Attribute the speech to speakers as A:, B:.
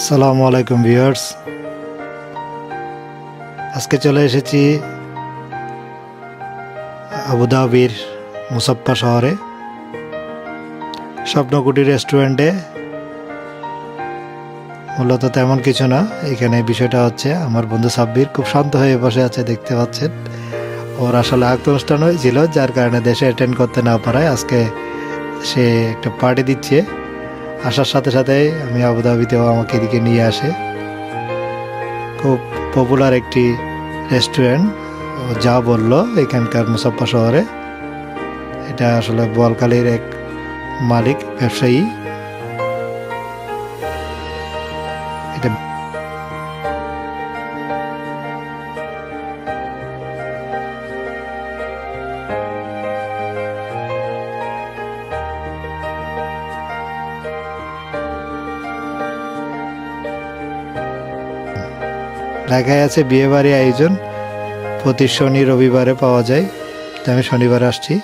A: আসসালামু আলাইকুম ভিউয়ার্স। আজকে চলে এসেছি আবুধাবির মুসাপ্পা শহরে, স্বপ্নকুটি রেস্টুরেন্টে। মূলত তেমন কিছু না, এখানে বিষয়টা হচ্ছে আমার বন্ধু সাব্বির খুব শান্ত হয়ে বসে আছে, দেখতে পাচ্ছেন। ওর আসলে আগ অনুষ্ঠান হয়েছিল যার কারণে দেশে অ্যাটেন্ড করতে না পারায় আজকে সে একটা পার্টি দিচ্ছে। আসার সাথে সাথে আমি আবুধাবিতেও আমাকে এদিকে নিয়ে আসে। খুব পপুলার একটি রেস্টুরেন্ট যা বলল এখানকার মুসাফা শহরে। এটা আসলে বোয়ালকালীর এক মালিক, ব্যবসায়ী। এটা লেখায় আছে বিয়েবাড়ি আয়োজন। প্রতি শনি রবিবারে পাওয়া যায়। তো আমি শনিবার আসছি।